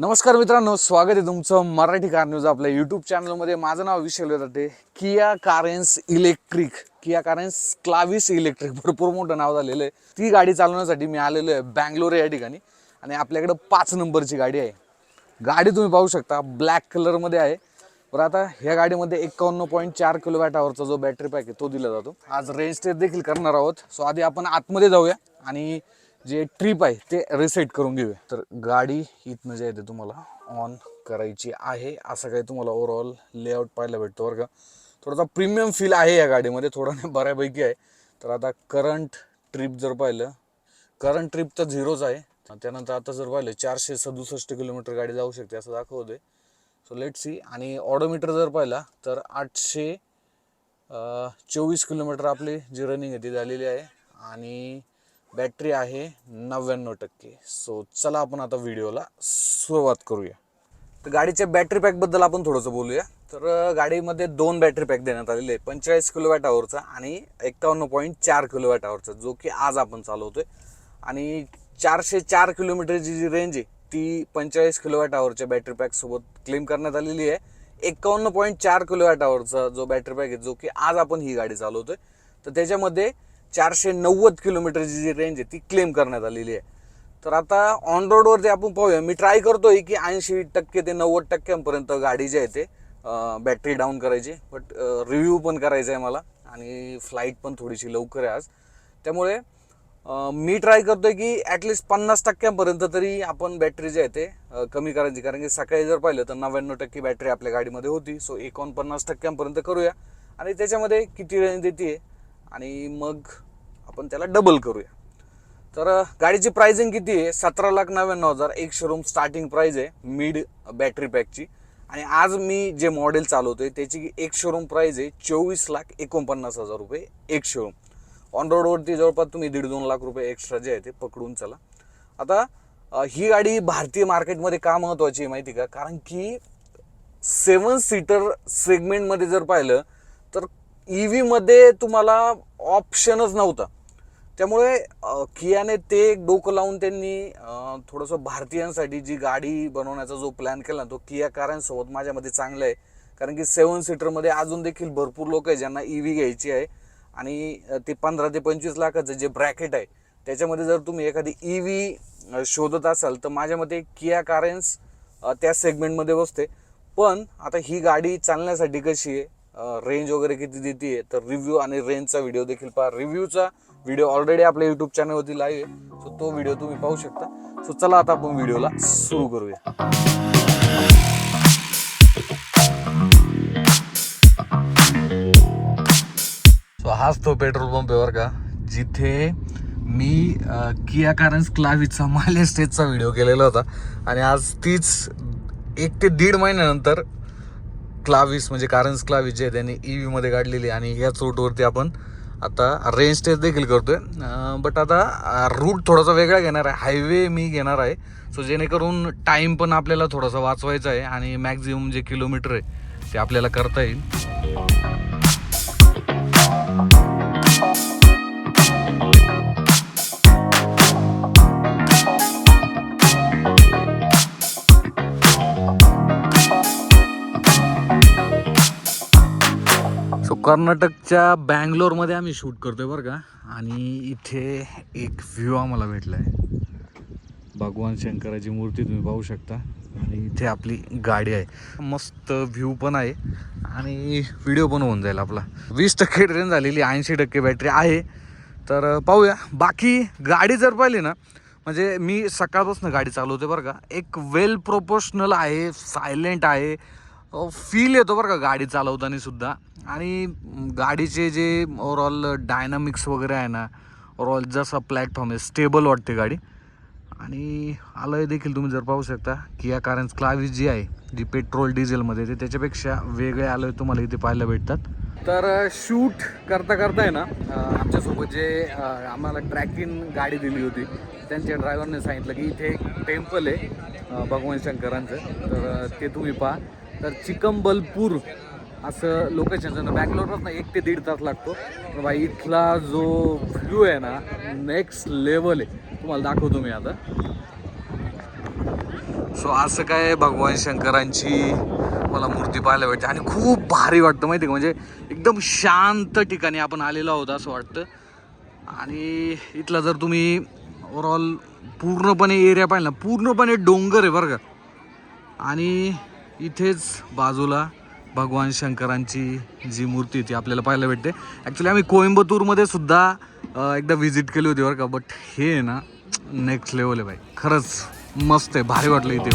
नमस्कार मित्रांनो स्वागत आहे तुमचं मराठी कार न्यूज आपल्या यूट्यूब चॅनलमध्ये माझं नाव Vishal Jate Kia Carens electric Kia Carens Clavis electric भरपूर मोठं नाव झालेलं आहे. ती गाडी चालवण्यासाठी मी आलेलो आहे बँगलोर या ठिकाणी. आणि आपल्याकडं पाच नंबरची गाडी आहे. गाडी तुम्ही पाहू शकता ब्लॅक कलरमध्ये आहे. बरं आता ह्या गाडीमध्ये एकावन्न पॉईंट चार किलो जो बॅटरी पॅक आहे तो दिला जातो. आज रेंज टेस्ट देखील करणार आहोत. सो आधी आपण आतमध्ये जाऊया. आणि जे ट्रिप आहे ते रिसेट करून घेऊया. तर गाडी इथनं जे आहे ते तुम्हाला ऑन करायची आहे असं काही तुम्हाला ओव्हरऑल लेआउट पाहायला भेटतो बरं का. थोडासा प्रीमियम फील आहे या गाडीमध्ये थोडा नाही बऱ्यापैकी आहे. तर आता करंट ट्रिप जर पाहिलं करंट ट्रिप तर झिरोच आहे. त्यानंतर आता जर पाहिलं चारशे सदुसष्ट किलोमीटर गाडी जाऊ शकते असं दाखवते सो लेट सी आणि ऑडोमीटर जर पाहिला तर आठशे चोवीस किलोमीटर आपली जी रनिंग आहे ती झालेली आहे. आणि बॅटरी आहे नव्याण्णव टक्के. सो चला आपण आता व्हिडिओला सुरुवात करूया. तर गाडीच्या बॅटरी पॅकबद्दल आपण थोडंसं बोलूया. तर गाडीमध्ये दोन बॅटरी पॅक देण्यात आलेले आहे पंचेचाळीस किलोवॅट आवरचा आणि एक्कावन्न पॉईंट चार किलोवॅट आवरचा जो की आज आपण चालवतोय. आणि चारशे चार किलोमीटरची जी रेंज आहे ती पंचेचाळीस किलोवॅट आवरच्या बॅटरी पॅकसोबत क्लेम करण्यात आलेली आहे. एक्कावन्न पॉईंट चार किलोवॅट आवरचा जो बॅटरी पॅक आहे जो की आज आपण ही गाडी चालवतोय. तर त्याच्यामध्ये चारशे नव्वद किलोमीटरची जी रेंज आहे ती क्लेम करण्यात आलेली आहे. तर आता ऑन रोडवरती आपण पाहूया. मी ट्राय करतोय की ऐंशी टक्के ते नव्वद टक्क्यांपर्यंत गाडी जी आहे ते बॅटरी डाऊन करायची. बट रिव्ह्यू पण करायचा आहे मला आणि फ्लाईट पण थोडीशी लवकर आहे आज. त्यामुळे मी ट्राय करतोय की ॲटलिस्ट पन्नास टक्क्यांपर्यंत तरी आपण बॅटरी जी आहे ते कमी करायची. कारण की सकाळी जर पाहिलं तर नव्याण्णव टक्के बॅटरी आपल्या गाडीमध्ये होती. सो एकोणपन्नास टक्क्यांपर्यंत करूया. आणि त्याच्यामध्ये किती रेंज देते आणि मग आपण त्याला डबल करूया. तर गाडीची प्राइसिंग किती आहे? सतरा लाख नव्याण्णव हजार. एक शोरूम स्टार्टिंग प्राइस आहे मिड बॅटरी पॅकची आणि आज मी जे मॉडेल चालवतोय त्याची एक शोरूम प्राइस आहे चोवीस लाख एकोणपन्नास हजार रुपये एक शोरूम ऑन रोडवरती जवळपास तुम्ही दीड दोन लाख रुपये एक्स्ट्रा जे आहे ते पकडून चला. आता ही गाडी भारतीय मार्केटमध्ये का महत्त्वाची आहे माहिती का? कारण की सेवन सीटर सेगमेंटमध्ये जर पाहिलं तर ई व्हीमध्ये तुम्हाला ऑप्शनच नव्हता. त्यामुळे कियाने ते एक डोकं लावून त्यांनी थोडंसं भारतीयांसाठी जी गाडी बनवण्याचा जो प्लॅन केला ना तो किया कारांसोबत माझ्यामध्ये चांगलं आहे. कारण की सेवन सीटरमध्ये अजून देखील भरपूर लोक आहे ज्यांना ई व्ही घ्यायची आहे. आणि ते पंधरा ते पंचवीस लाखाचं जे ब्रॅकेट आहे त्याच्यामध्ये जर तुम्ही एखादी ई व्ही शोधत असाल तर माझ्या मते किया कारेन्स त्या सेगमेंटमध्ये बसते. पण आता ही गाडी चालण्यासाठी कशी आहे रेंज वगैरे किती देते तर रिव्ह्यू आणि रेंजचा व्हिडिओ देखील पहा. रिव्ह्यूचा व्हिडिओ ऑलरेडी आपल्या यूट्यूब चॅनलवरती लाईव्ह आहे. सो तो व्हिडिओ तुम्ही पाहू शकता. सो चला आता आपण व्हिडिओला सुरू करूया. सो हाच तो पेट्रोल पंप आहे बरं का जिथे मी किया कारन्स क्लाविचा माले स्टेजचा व्हिडिओ केलेला होता. आणि आज तीच एक ते दीड महिन्यानंतर क्लाविस म्हणजे कारन्स क्लाविस जे आहे त्यांनी ई व्हीमध्ये काढलेली आणि ह्याच रूटवरती आपण आता रेंज टेस्ट देखील करतोय. बट आता रूट थोडासा वेगळा घेणार आहे. हायवे मी घेणार आहे. सो जेणेकरून टाईम पण आपल्याला थोडासा वाचवायचा आहे आणि मॅक्झिमम जे किलोमीटर आहे ते आपल्याला करता येईल. कर्नाटकच्या बँगलोरमध्ये आम्ही शूट करतोय बरं का. आणि इथे एक व्ह्यू आम्हाला भेटला आहे भगवान शंकराची मूर्ती तुम्ही पाहू शकता. आणि इथे आपली गाडी आहे. मस्त व्ह्यू पण आहे. आणि व्हिडिओ पण होऊन जाईल आपला. वीस टक्के ट्रेन झालेली ऐंशी टक्के बॅटरी आहे. तर पाहूया. बाकी गाडी जर पाहिली ना म्हणजे मी सकाळपासून गाडी चालवते बरं का. एक वेल प्रोपोशनल आहे सायलेंट आहे. फील येतो बरं का गाडी चालवताना सुद्धा. आणि गाडीचे जे ओवरऑल डायनामिक्स वगैरे आहे ना ओवरऑल जसा प्लॅटफॉर्म आहे स्टेबल वाटते गाडी. आणि आलंय देखील तुम्ही जर पाहू शकता की या कारण क्लाविस जी आहे जी पेट्रोल डिझेलमध्ये ते त्याच्यापेक्षा वेगळे आलोय तुम्हाला इथे पाहायला भेटतात. तर शूट करता करता आहे ना आमच्यासोबत जे आम्हाला ट्रॅकिंग गाडी दिली होती त्यांच्या ड्रायव्हरने सांगितलं की इथे एक टेम्पल आहे भगवान शंकरांचं. तर ते तुम्ही पहा. तर चिकंबलपूर असं लोकेशन बँगलोरपासून एक ते दीड तास लागतो. पण भाई इथला जो व्ह्यू आहे ना नेक्स्ट लेवल आहे. तुम्हाला दाखवतो मी आता. सो असं काय भगवान शंकरांची मला मूर्ती पाहायला भेटते. आणि खूप भारी वाटतं माहिती का? म्हणजे एकदम शांत ठिकाणी आपण आलेलो आहोत असं वाटतं. आणि इथला जर तुम्ही ओवरऑल पूर्णपणे एरिया पाहिला ना पूर्णपणे डोंगर आहे बरं का? आणि इथेच बाजूला भगवान शंकरांची जी मूर्ती ती आपल्याला पाहायला भेटते. ॲक्च्युली आम्ही कोइंबतूरमध्ये सुद्धा एकदा व्हिजिट केली होती बरं का बट हे आहे ना नेक्स्ट लेवल आहे भाई खरंच मस्त आहे भारी वाटलं इथे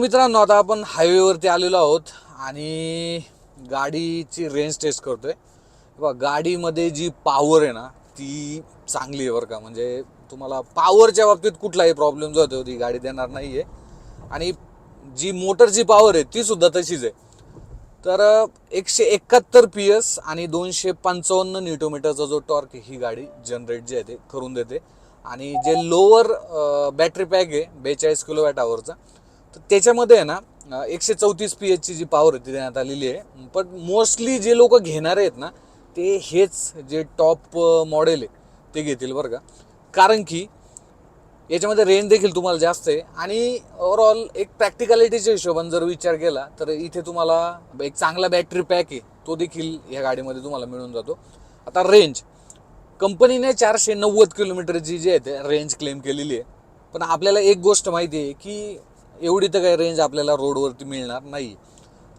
मित्रांनो आता आपण हायवेवरती आलेलो आहोत आणि गाडीची रेंज टेस्ट करतोय. बघा गाडीमध्ये जी पॉवर आहे ना ती चांगली आहे बरं का. म्हणजे तुम्हाला पॉवरच्या बाबतीत कुठलाही प्रॉब्लेम जो होतो ती गाडी देणार नाही आहे आणि जी मोटरची पॉवर आहे ती सुद्धा तशीच आहे. तर एकशे एकाहत्तर पी एस आणि दोनशे पंचावन्न न्यूटोमीटरचा जो टॉर्क ही गाडी जनरेट जे आहे ते करून देते. आणि जे लोअर बॅटरी पॅक आहे बेचाळीस किलो वॅट आवरचा तर त्याच्यामध्ये आहे ना एकशे चौतीस पी एचची जी पॉवर आहे ती देण्यात आलेली आहे. पण मोस्टली जे लोक घेणारे आहेत ना ते हेच जे टॉप मॉडेल आहे ते घेतील बरं का. कारण की याच्यामध्ये रेंज देखील तुम्हाला जास्त आहे. आणि ओवरऑल एक प्रॅक्टिकॅलिटीच्या हिशोबाने जर विचार केला तर इथे तुम्हाला एक चांगला बॅटरी पॅक आहे तो देखील ह्या गाडीमध्ये तुम्हाला मिळून जातो. आता रेंज कंपनीने चारशे नव्वद किलोमीटरची जी आहे ते रेंज क्लेम केलेली आहे. पण आपल्याला एक गोष्ट माहिती आहे की एवढी तर काही रेंज आपल्याला रोडवरती मिळणार नाही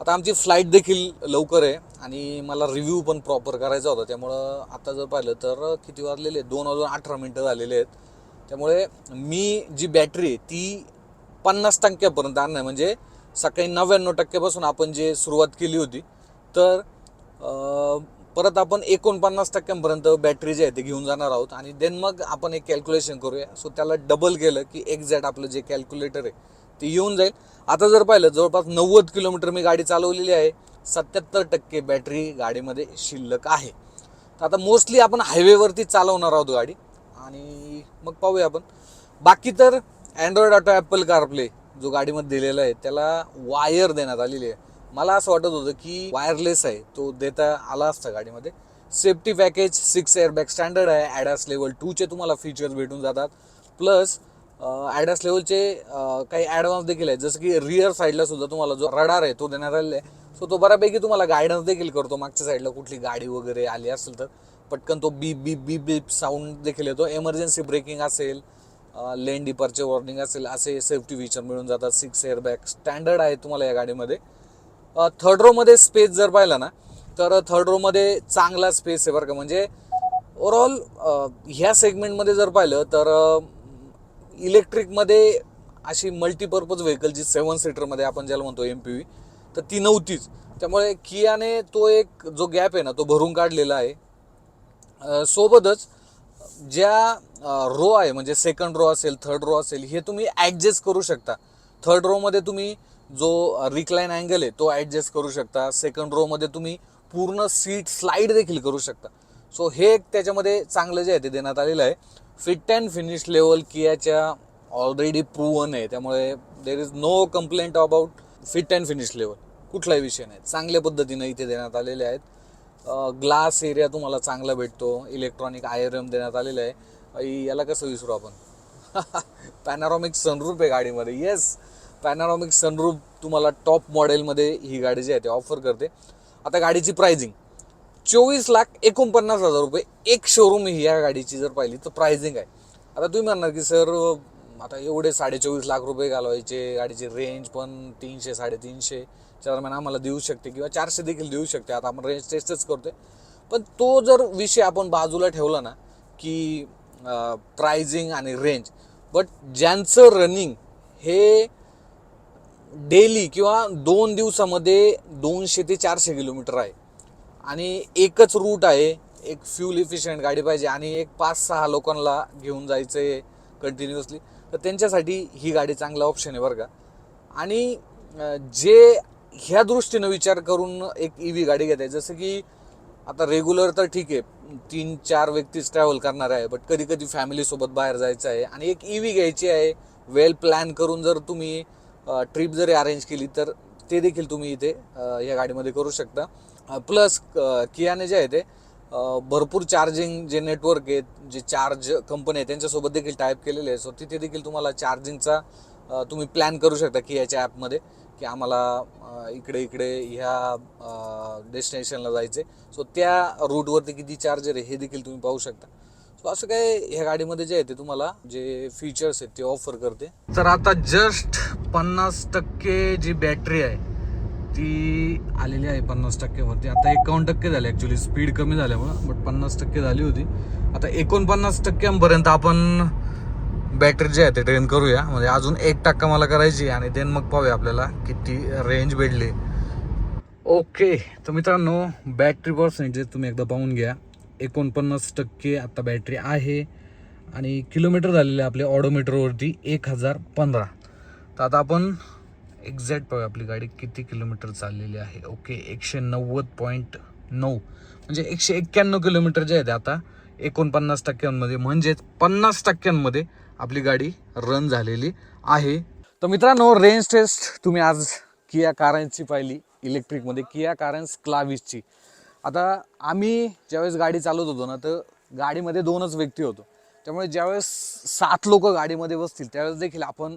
आता आमची फ्लाईट देखील लवकर आहे. आणि मला रिव्ह्यू पण प्रॉपर करायचा होता. त्यामुळं आता जर पाहिलं तर किती वाजलेले आहेत? दोन वाजून अठरा मिनटं झालेले आहेत. त्यामुळे मी जी बॅटरी आहे ती पन्नास टक्क्यापर्यंत आणणार म्हणजे सकाळी नव्याण्णव टक्क्यापासून आपण जे सुरुवात केली होती तर परत आपण एकोणपन्नास टक्क्यांपर्यंत बॅटरी जी आहे ते घेऊन जाणार आहोत. आणि देन मग आपण एक कॅल्क्युलेशन करूया. सो त्याला डबल केलं की एक्झॅक्ट आपलं जे कॅल्क्युलेटर आहे ते येऊन जाईल. आता जर पाहिलं जवळपास नव्वद किलोमीटर मी गाडी चालवलेली आहे. सत्याहत्तर टक्के बॅटरी गाडीमध्ये शिल्लक आहे. तर आता मोस्टली आपण हायवेवरती चालवणार आहोत गाडी. आणि मग पाहूया आपण. बाकी तर अँड्रॉइड ऑटो ॲपल कारप्ले जो गाडीमध्ये दिलेला आहे त्याला वायर देण्यात आलेली आहे. मला असं वाटत होतं की वायरलेस आहे तो देता आला असता गाडीमध्ये. Safety package six airbag standard आहे. ॲडॅस लेवल टूचे तुम्हाला फीचर्स भेटून जातात. प्लस ॲडॅस लेवलचे काही ॲडव्हान्स देखील आहेत. जसं की रिअर साईडला सुद्धा तुम्हाला जो रडार आहे तो देण्यात आलेला आहे. सो तो बऱ्यापैकी तुम्हाला गायडन्स देखील करतो. मागच्या साईडला कुठली गाडी वगैरे आली असेल तर. पटकन तो beep beep beep beep sound देखील येतो. एमर्जन्सी ब्रेकिंग असेल लेन डिपारचे वॉर्निंग असेल असे सेफ्टी फीचर मिळून जातात. सिक्स एअरबॅग स्टँडर्ड आहे तुम्हाला या गाडीमध्ये. थर्ड रोमध्ये स्पेस जर पाहिला ना तर थर्ड रोमध्ये चांगला स्पेस आहे बरं का. म्हणजे ओवरऑल ह्या सेगमेंटमध्ये जर पाहिलं तर इलेक्ट्रिकमध्ये अशी मल्टीपर्पज व्हेकल जी सेवन सीटरमध्ये आपण ज्याला म्हणतो एम पी व्ही तर ती नव्हतीच. त्यामुळे कियाने तो एक जो गॅप आहे ना तो भरून काढलेला आहे. सोबतच ज्या रो आहे म्हणजे सेकंड रो असेल थर्ड रो असेल हे तुम्ही ॲडजस्ट करू शकता. थर्ड रोमध्ये तुम्ही जो रिक्लाईन अँगल आहे तो ॲडजस्ट करू शकता. सेकंड रोमध्ये तुम्ही पूर्ण सीट स्लाईड देखील करू शकता. सो हे एक त्याच्यामध्ये चांगलं जे आहे ते देण्यात आलेलं आहे. फिट अँड फिनिश लेवल कियाच्या ऑलरेडी प्रूवन आहे. त्यामुळे there is no complaint about fit and finish level कुठलाही विषय नाही. चांगल्या पद्धतीनं इथे देण्यात आलेले आहेत. ग्लास एरिया तुम्हाला चांगला भेटतो. इलेक्ट्रॉनिक आयरम देण्यात आलेलं आहे. याला कसं विसरू आपण? पॅनारॉमिक सनरूप आहे गाडीमध्ये. येस पॅनारॉमिक सनरूप तुम्हाला टॉप मॉडेलमध्ये ही गाडी जी आहे ती ऑफर करते. आता गाडीची प्रायझिंग चोवीस लाख एकोणपन्नास हजार रुपये एक शोरूम ही या गाडीची जर पाहिली तर प्रायझिंग आहे. आता तुम्ही म्हणणार की सर आता एवढे साडेचोवीस लाख रुपये घालवायचे गाडीची रेंज पण तीनशे साडेतीनशे. चेअरमॅन आम्हाला देऊ शकते किंवा चारशे देखील देऊ शकते. आता आपण रेंज टेस्टच करतोय. पण तो जर विषय आपण बाजूला ठेवला ना की प्राइजिंग आणि रेंज बट ज्यांचं रनिंग हे डेली किंवा दोन दिवसामध्ये दोनशे ते चारशे किलोमीटर आहे. आणि एकच रूट आहे एक फ्यूल इफिशियंट गाडी पाहिजे आणि एक पाच सहा लोकांना घेऊन जायचं आहे कंटिन्युअसली तर त्यांच्यासाठी ही गाडी चांगला ऑप्शन आहे बरं का. आणि जे ह्या दृष्टीनं विचार करून एक ई व्ही गाडी घेत आहे जसं की आता रेग्युलर तर ठीक आहे तीन चार व्यक्तीच ट्रॅव्हल करणार आहे बट कधी कधी फॅमिलीसोबत बाहेर जायचं आहे. आणि एक ई व्ही घ्यायची आहे वेल प्लॅन करून जर तुम्ही ट्रिप जरी अरेंज केली तर ते देखील तुम्ही इथे या गाडीमध्ये करू शकता. प्लस कियाने जे आहे ते भरपूर चार्जिंग जे नेटवर्क आहेत जे चार्ज कंपनी आहे त्यांच्यासोबत देखील टाईप केलेले आहे सो तिथे देखील तुम्हाला चार्जिंगचा तुम्ही प्लॅन करू शकता कियाच्या ॲपमध्ये की आम्हाला इकडे इकडे ह्या डेस्टिनेशनला जायचे सो त्या रूटवरती किती चार्जर आहे हे देखील तुम्ही पाहू शकता. सो असं काय ह्या गाडीमध्ये जे आहे ते तुम्हाला जे फीचर्स आहेत ते ऑफर करते. तर आता जस्ट पन्नास टक्के जी बॅटरी आहे ती आलेली आहे पन्नास टक्केवरती. आता एकावन्न टक्के झाले ॲक्च्युली स्पीड कमी झाल्यामुळं बट पन्नास टक्के झाली होती. आता एकोणपन्नास टक्क्यांपर्यंत आपण बॅटरी जे आहे ते ट्रेन करूया. म्हणजे अजून एक टक्का मला करायची आणि देन मग पाहूया आपल्याला किती रेंज भेटली. ओके तर मित्रांनो बॅटरी पर्सेंटेज तुम्ही एकदा पाहून घ्या. एकोणपन्नास टक्के आत्ता बॅटरी आहे. आणि किलोमीटर झालेले आपले ऑडोमीटरवरती एक हजार पंधरा. तर आता आपण एक्झॅक्ट पाहूया आपली गाडी किती किलोमीटर चाललेली आहे. ओके एकशे नव्वद पॉईंट नऊ. म्हणजे एकशे एक्क्याण्णव किलोमीटर जे आहे ते आता एकोणपन्नास टक्क्यांमध्ये म्हणजेच पन्नास टक्क्यांमध्ये आपली गाडी रन झालेली आहे. तर मित्रांनो रेंज टेस्ट तुम्ही आज किया कारांची पाहिली इलेक्ट्रिकमध्ये किया कारन्स क्लाविसची. आता आम्ही ज्यावेळेस गाडी चालवत होतो ना तर गाडीमध्ये दोनच व्यक्ती होतो. त्यामुळे ज्यावेळेस सात लोक गाडीमध्ये बसतील त्यावेळेस देखील आपण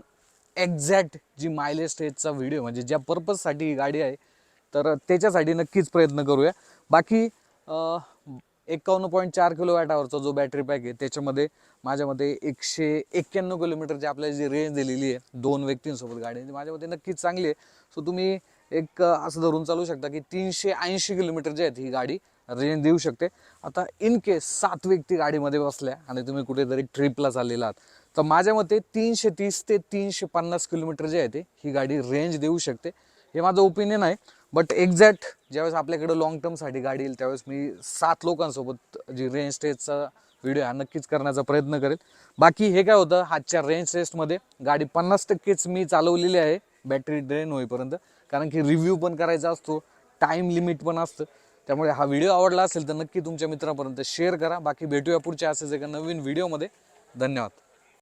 एक्झॅक्ट जी मायलेज टेस्टचा व्हिडिओ म्हणजे ज्या पर्पजसाठी ही गाडी आहे तर त्याच्यासाठी नक्कीच प्रयत्न करूया. बाकी एकावन्न पॉईंट चार किलो वॅटावरचा जो बॅटरी पॅक आहे त्याच्यामध्ये माझ्या मते एकशे एक्क्याण्णव किलोमीटरची आपल्याला जी रेंज दिलेली आहे दोन व्यक्तींसोबत गाडी. म्हणजे माझ्या मते नक्कीच चांगली आहे. सो तुम्ही एक असं धरून चालू शकता की तीनशे ऐंशी किलोमीटर जी आहेत ही गाडी रेंज देऊ शकते. आता इन केस सात व्यक्ती गाडीमध्ये बसल्या आणि तुम्ही कुठेतरी ट्रिपला चाललेला आहात तर माझ्या मते तीनशे तीस ते तीनशे पन्नास किलोमीटर जे आहे ते ही गाडी रेंज देऊ शकते. हे माझं ओपिनियन आहे. बट एक्झॅक्ट ज्यावेळेस आपल्याकडे लॉंग टर्मसाठी गाडी येईल त्यावेळेस मी सात लोकांसोबत जी रेंज टेस्टचा व्हिडिओ हा नक्कीच करण्याचा प्रयत्न करेल. बाकी हे काय होतं आजच्या रेंज टेस्टमध्ये गाडी पन्नास टक्केच मी चालवलेली आहे बॅटरी ड्रेन होईपर्यंत. कारण की रिव्ह्यू पण करायचा असतो टाईम लिमिट पण असतं. त्यामुळे हा व्हिडिओ आवडला असेल तर नक्की तुमच्या मित्रापर्यंत शेअर करा. बाकी भेटूया पुढच्या असेच एका नवीन व्हिडिओमध्ये धन्यवाद.